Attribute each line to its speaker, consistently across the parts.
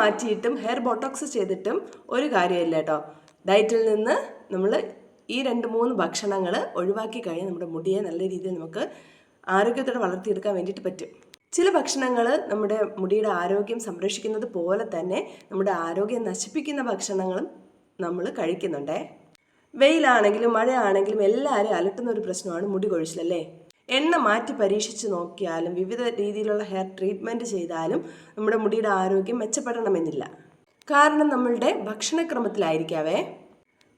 Speaker 1: മാറ്റിയിട്ടും hair Botox ചെയ്തിട്ടും ഒരു കാര്യമില്ല കേട്ടോ. ഡയറ്റിൽ നിന്ന് നമ്മൾ ഈ രണ്ട് മൂന്ന് ഭക്ഷണങ്ങൾ ഒഴിവാക്കി കഴിഞ്ഞാൽ നമ്മുടെ മുടിയെ നല്ല രീതിയിൽ നമുക്ക് ആരോഗ്യത്തോടെ വളർത്തിയെടുക്കാൻ വേണ്ടിയിട്ട് പറ്റും. ചില ഭക്ഷണങ്ങൾ നമ്മുടെ മുടിയുടെ ആരോഗ്യം സംരക്ഷിക്കുന്നത് പോലെ തന്നെ നമ്മുടെ ആരോഗ്യം നശിപ്പിക്കുന്ന ഭക്ഷണങ്ങളും നമ്മൾ കഴിക്കുന്നുണ്ടേ. വെയിലാണെങ്കിലും മഴയാണെങ്കിലും എല്ലാവരും അലട്ടുന്ന ഒരു പ്രശ്നമാണ് മുടി കൊഴിച്ചിലല്ലേ? എണ്ണ മാറ്റി പരീക്ഷിച്ച് നോക്കിയാലും വിവിധ രീതിയിലുള്ള ഹെയർ ട്രീറ്റ്മെന്റ് ചെയ്താലും നമ്മുടെ മുടിയുടെ ആരോഗ്യം മെച്ചപ്പെടണമെന്നില്ല. കാരണം നമ്മളുടെ ഭക്ഷണക്രമത്തിലായിരിക്കാവേ.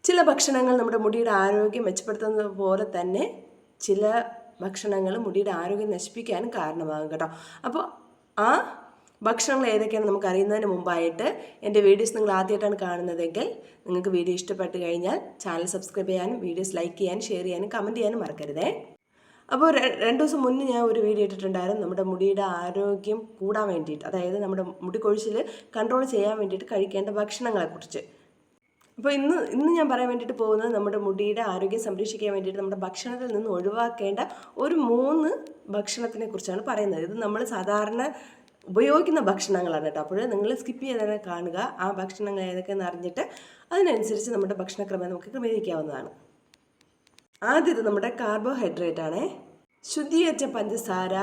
Speaker 1: ചില ഭക്ഷണങ്ങൾ നമ്മുടെ മുടിയുടെ ആരോഗ്യം മെച്ചപ്പെടുത്തുന്നത് പോലെ തന്നെ ചില ഭക്ഷണങ്ങൾ മുടിയുടെ ആരോഗ്യം നശിപ്പിക്കാനും കാരണമാകും കേട്ടോ. അപ്പോൾ ആ ഭക്ഷണങ്ങൾ ഏതൊക്കെയാണ് നമുക്ക് അറിയുന്നതിന് മുമ്പായിട്ട് എന്റെ വീഡിയോസ് നിങ്ങൾ ആദ്യമായിട്ടാണ് കാണുന്നതെങ്കിൽ നിങ്ങൾക്ക് വീഡിയോ ഇഷ്ടപ്പെട്ട് കഴിഞ്ഞാൽ ചാനൽ സബ്സ്ക്രൈബ് ചെയ്യാനും വീഡിയോസ് ലൈക്ക് ചെയ്യാനും ഷെയർ ചെയ്യാനും കമന്റ് ചെയ്യാനും മറക്കരുതേ. അപ്പോൾ രണ്ടു ദിവസം മുന്നേ ഞാൻ ഒരു വീഡിയോ ഇട്ടിട്ടുണ്ടായിരുന്നു നമ്മുടെ മുടിയുടെ ആരോഗ്യം കൂടാൻ വേണ്ടിയിട്ട്. അതായത് നമ്മുടെ മുടി കൊഴിച്ചിൽ കൺട്രോൾ ചെയ്യാൻ വേണ്ടിയിട്ട് കഴിക്കേണ്ട ഭക്ഷണങ്ങളെക്കുറിച്ച്. അപ്പോൾ ഇന്ന് ഇന്ന് ഞാൻ പറയാൻ വേണ്ടിയിട്ട് പോകുന്നത് നമ്മുടെ മുടിയുടെ ആരോഗ്യം സംരക്ഷിക്കാൻ വേണ്ടിയിട്ട് നമ്മുടെ ഭക്ഷണത്തിൽ നിന്ന് ഒഴിവാക്കേണ്ട ഒരു മൂന്ന് ഭക്ഷണത്തിനെ കുറിച്ചാണ് പറയുന്നത്. ഇത് നമ്മൾ സാധാരണ ഉപയോഗിക്കുന്ന ഭക്ഷണങ്ങളാണ് കേട്ടോ. അപ്പോൾ നിങ്ങൾ സ്കിപ്പ് ചെയ്ത് കാണുക. ആ ഭക്ഷണങ്ങൾ ഏതൊക്കെയെന്ന് അറിഞ്ഞിട്ട് അതിനനുസരിച്ച് നമ്മുടെ ഭക്ഷണക്രമം നമുക്ക് ക്രമീകരിക്കാവുന്നതാണ്. ആദ്യത്തെ നമ്മുടെ കാർബോഹൈഡ്രേറ്റ് ആണ്. ശുദ്ധീകരിച്ച പഞ്ചസാര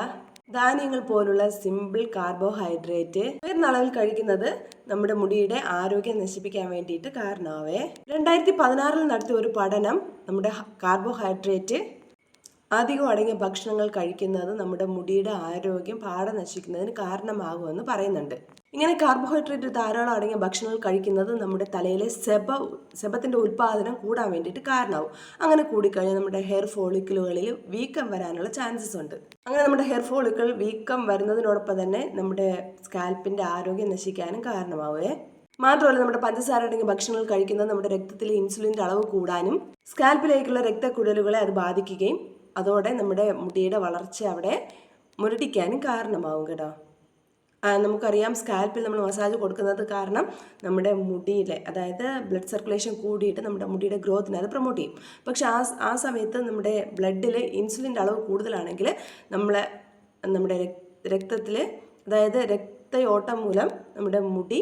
Speaker 1: ധാന്യങ്ങൾ പോലുള്ള സിമ്പിൾ കാർബോഹൈഡ്രേറ്റ് ഉയർന്ന അളവിൽ കഴിക്കുന്നത് നമ്മുടെ മുടിയുടെ ആരോഗ്യം നശിപ്പിക്കാൻ വേണ്ടിയിട്ട് കാരണമാവേ രണ്ടായിരത്തി പതിനാറിൽ നടത്തിയ ഒരു പഠനം നമ്മുടെ കാർബോഹൈഡ്രേറ്റ് അധികം അടങ്ങിയ ഭക്ഷണങ്ങൾ കഴിക്കുന്നത് നമ്മുടെ മുടിയുടെ ആരോഗ്യം പാടെ നശിക്കുന്നതിന് കാരണമാകുമെന്ന് പറയുന്നുണ്ട്. ഇങ്ങനെ കാർബോഹൈഡ്രേറ്റ് ധാരാളം അടങ്ങിയ ഭക്ഷണങ്ങൾ കഴിക്കുന്നത് നമ്മുടെ തലയിലെ സെബ സെബത്തിന്റെ ഉൽപ്പാദനം കൂടാൻ വേണ്ടിയിട്ട് കാരണമാവും. അങ്ങനെ കൂടിക്കഴിഞ്ഞാൽ നമ്മുടെ ഹെയർ ഫോളിക്കിളുകളിൽ വീക്കം വരാനുള്ള ചാൻസസ് ഉണ്ട്. അങ്ങനെ നമ്മുടെ ഹെയർ ഫോളിക്കിൾ വീക്കം വരുന്നതിനോടൊപ്പം തന്നെ നമ്മുടെ സ്കാൽപ്പിന്റെ ആരോഗ്യം നശിക്കാനും കാരണമാവുകയെ. മാത്രമല്ല നമ്മുടെ പഞ്ചസാര അടങ്ങിയ ഭക്ഷണങ്ങൾ കഴിക്കുന്നത് നമ്മുടെ രക്തത്തിലെ ഇൻസുലിന്റെ അളവ് കൂടാനും സ്കാൽപ്പിലേക്കുള്ള രക്തക്കുഴലുകളെ അത് ബാധിക്കുകയും അതോടെ നമ്മുടെ മുടിയുടെ വളർച്ച അവിടെ മുരടിക്കാനും കാരണമാവും കേട്ടോ. നമുക്കറിയാം സ്കാൽപ്പിൽ നമ്മൾ മസാജ് കൊടുക്കുന്നത് കാരണം നമ്മുടെ മുടിയിലെ അതായത് ബ്ലഡ് സർക്കുലേഷൻ കൂടിയിട്ട് നമ്മുടെ മുടിയുടെ ഗ്രോത്തിനെ അത് പ്രൊമോട്ട് ചെയ്യും. പക്ഷേ ആ ആ സമയത്ത് നമ്മുടെ ബ്ലഡിൽ ഇൻസുലിന്റെ അളവ് കൂടുതലാണെങ്കിൽ നമ്മളെ നമ്മുടെ രക്തത്തിൽ അതായത് രക്തയോട്ടം മൂലം നമ്മുടെ മുടി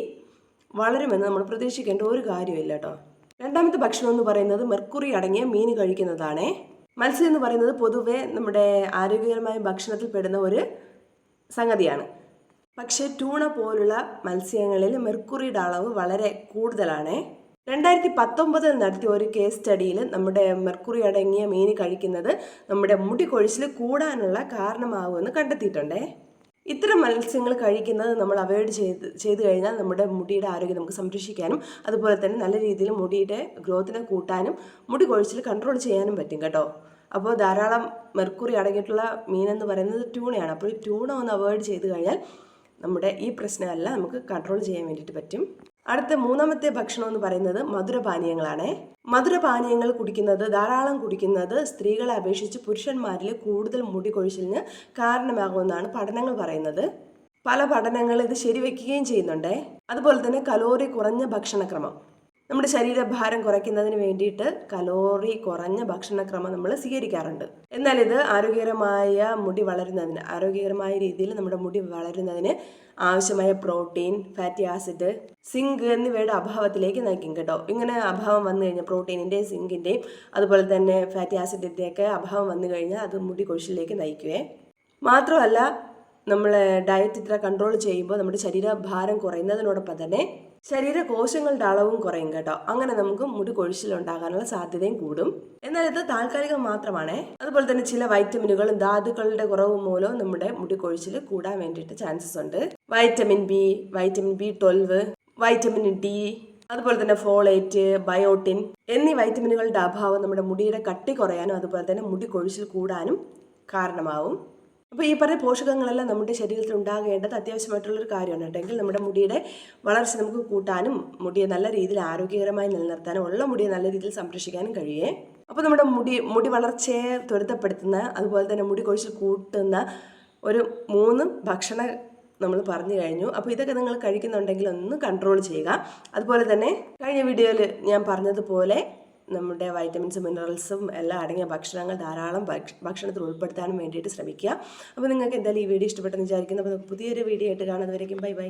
Speaker 1: വളരുമെന്ന് നമ്മൾ പ്രതീക്ഷിക്കേണ്ട ഒരു കാര്യമില്ല കേട്ടോ. രണ്ടാമത്തെ ഭക്ഷണം എന്ന് പറയുന്നത് മെർക്കുറി അടങ്ങിയ മീൻ കഴിക്കുന്നതാണേ. മത്സ്യം എന്ന് പറയുന്നത് പൊതുവേ നമ്മുടെ ആരോഗ്യകരമായ ഭക്ഷണത്തിൽ പെടുന്ന ഒരു സംഗതിയാണ്. പക്ഷേ ടൂണ പോലുള്ള മത്സ്യങ്ങളിൽ മെർക്കുറിയുടെ അളവ് വളരെ കൂടുതലാണ്. രണ്ടായിരത്തി പത്തൊമ്പതിൽ നടത്തിയ ഒരു കേസ് സ്റ്റഡിയിൽ നമ്മുടെ മെർക്കുറി അടങ്ങിയ മീൻ കഴിക്കുന്നത് നമ്മുടെ മുടി കൊഴിച്ചിൽ കൂടാനുള്ള കാരണമാകുമെന്ന് കണ്ടെത്തിയിട്ടുണ്ട്. ഇത്തരം മത്സ്യങ്ങൾ കഴിക്കുന്നത് നമ്മൾ അവോയ്ഡ് ചെയ്ത് ചെയ്ത് കഴിഞ്ഞാൽ നമ്മുടെ മുടിയുടെ ആരോഗ്യം നമുക്ക് സംരക്ഷിക്കാനും അതുപോലെ തന്നെ നല്ല രീതിയിൽ മുടിയുടെ ഗ്രോത്തിനെ കൂട്ടാനും മുടി കൊഴിച്ചിൽ കൺട്രോൾ ചെയ്യാനും പറ്റും കേട്ടോ. അപ്പോൾ ധാരാളം മെർക്കുറി അടങ്ങിയിട്ടുള്ള മീൻ എന്ന് പറയുന്നത് ട്യൂണയാണ്. അപ്പോൾ ട്യൂണ ഒന്ന് അവോയ്ഡ് ചെയ്ത് കഴിഞ്ഞാൽ നമ്മുടെ ഈ പ്രശ്നമല്ല നമുക്ക് കൺട്രോൾ ചെയ്യാൻ വേണ്ടിയിട്ട് പറ്റും. അടുത്ത മൂന്നാമത്തെ ഭക്ഷണം എന്ന് പറയുന്നത് മധുരപാനീയങ്ങളാണ്. മധുരപാനീയങ്ങൾ കുടിക്കുന്നത് ധാരാളം കുടിക്കുന്നത് സ്ത്രീകളെ അപേക്ഷിച്ച് പുരുഷന്മാരിൽ കൂടുതൽ മുടി കൊഴിച്ചിലിന് കാരണമാകുമെന്നാണ് പഠനങ്ങൾ പറയുന്നത്. പല പഠനങ്ങൾ ഇത് ശരിവെക്കുകയും ചെയ്യുന്നുണ്ട്. അതുപോലെ തന്നെ കലോറി കുറഞ്ഞ ഭക്ഷണക്രമം. നമ്മുടെ ശരീരഭാരം കുറയ്ക്കുന്നതിന് വേണ്ടിയിട്ട് കലോറി കുറഞ്ഞ ഭക്ഷണക്രമം നമ്മൾ സ്വീകരിക്കാറുണ്ട്. എന്നാൽ ഇത് ആരോഗ്യകരമായ മുടി വളരുന്നതിന് ആരോഗ്യകരമായ രീതിയിൽ നമ്മുടെ മുടി വളരുന്നതിന് ആവശ്യമായ പ്രോട്ടീൻ ഫാറ്റി ആസിഡ് സിങ്ക് എന്നിവയുടെ അഭാവത്തിലേക്ക് നയിക്കും കേട്ടോ. ഇങ്ങനെ അഭാവം വന്നു കഴിഞ്ഞാൽ പ്രോട്ടീനിന്റെയും സിങ്കിന്റെയും അതുപോലെ തന്നെ ഫാറ്റി ആസിഡിന്റെയൊക്കെ അഭാവം വന്നു കഴിഞ്ഞാൽ അത് മുടി കൊഴിച്ചിലേക്ക് നയിക്കുവേ. മാത്രമല്ല നമ്മൾ ഡയറ്റ് ഇത്ര കൺട്രോൾ ചെയ്യുമ്പോൾ നമ്മുടെ ശരീരഭാരം കുറയുന്നതിനോടൊപ്പം തന്നെ ശരീരകോശങ്ങളുടെ അളവും കുറയും കേട്ടോ. അങ്ങനെ നമുക്ക് മുടി കൊഴിച്ചിലുണ്ടാകാനുള്ള സാധ്യതയും കൂടും. എന്നാൽ ഇത് താൽക്കാലികം മാത്രമാണേ. അതുപോലെ തന്നെ ചില വൈറ്റമിനുകളും ധാതുക്കളുടെ കുറവ് മൂലവും നമ്മുടെ മുടി കൊഴിച്ചിൽ കൂടാൻ വേണ്ടിയിട്ട് ചാൻസസ് ഉണ്ട്. Vitamin B vitamin B twelve vitamin D അതുപോലെ തന്നെ ഫോളേറ്റ് ബയോട്ടിൻ എന്നീ വൈറ്റമിനുകളുടെ അഭാവം നമ്മുടെ മുടിയുടെ കട്ടി കുറയാനും അതുപോലെ തന്നെ മുടി കൊഴിച്ചിൽ കൂടാനും കാരണമാവും. അപ്പോൾ ഈ പറഞ്ഞ പോഷകങ്ങളെല്ലാം നമ്മുടെ ശരീരത്തിൽ ഉണ്ടാകേണ്ടത് അത്യാവശ്യമായിട്ടുള്ളൊരു കാര്യമാണ് കേട്ടെങ്കിൽ നമ്മുടെ മുടിയുടെ വളർച്ച നമുക്ക് കൂട്ടാനും മുടിയെ നല്ല രീതിയിൽ ആരോഗ്യകരമായി നിലനിർത്താനും ഉള്ള മുടിയെ നല്ല രീതിയിൽ സംരക്ഷിക്കാനും കഴിയേ. അപ്പോൾ നമ്മുടെ മുടി മുടി വളർച്ചയെ ത്വരിതപ്പെടുത്തുന്ന അതുപോലെ തന്നെ മുടി കൊഴിച്ചിൽ കൂട്ടുന്ന ഒരു മൂന്ന് ഭക്ഷണ നമ്മൾ പറഞ്ഞു കഴിഞ്ഞു. അപ്പോൾ ഇതൊക്കെ നിങ്ങൾ കഴിക്കുന്നുണ്ടെങ്കിൽ ഒന്ന് കൺട്രോൾ ചെയ്യുക. അതുപോലെ തന്നെ കഴിഞ്ഞ വീഡിയോയിൽ ഞാൻ പറഞ്ഞതുപോലെ നമ്മുടെ വൈറ്റമിൻസും മിനറൽസും എല്ലാം അടങ്ങിയ ഭക്ഷണങ്ങൾ ധാരാളം ഭക്ഷ- ഭക്ഷണത്തിൽ ഉൾപ്പെടുത്താനും വേണ്ടിയിട്ട് ശ്രമിക്കുക. അപ്പോൾ നിങ്ങൾക്ക് എന്തായാലും ഈ വീഡിയോ ഇഷ്ടപ്പെട്ടെന്ന് വിചാരിക്കുന്നു. അപ്പോൾ പുതിയൊരു വീഡിയോ ആയിട്ട് കാണുന്നവരേക്കും ബൈ ബൈ.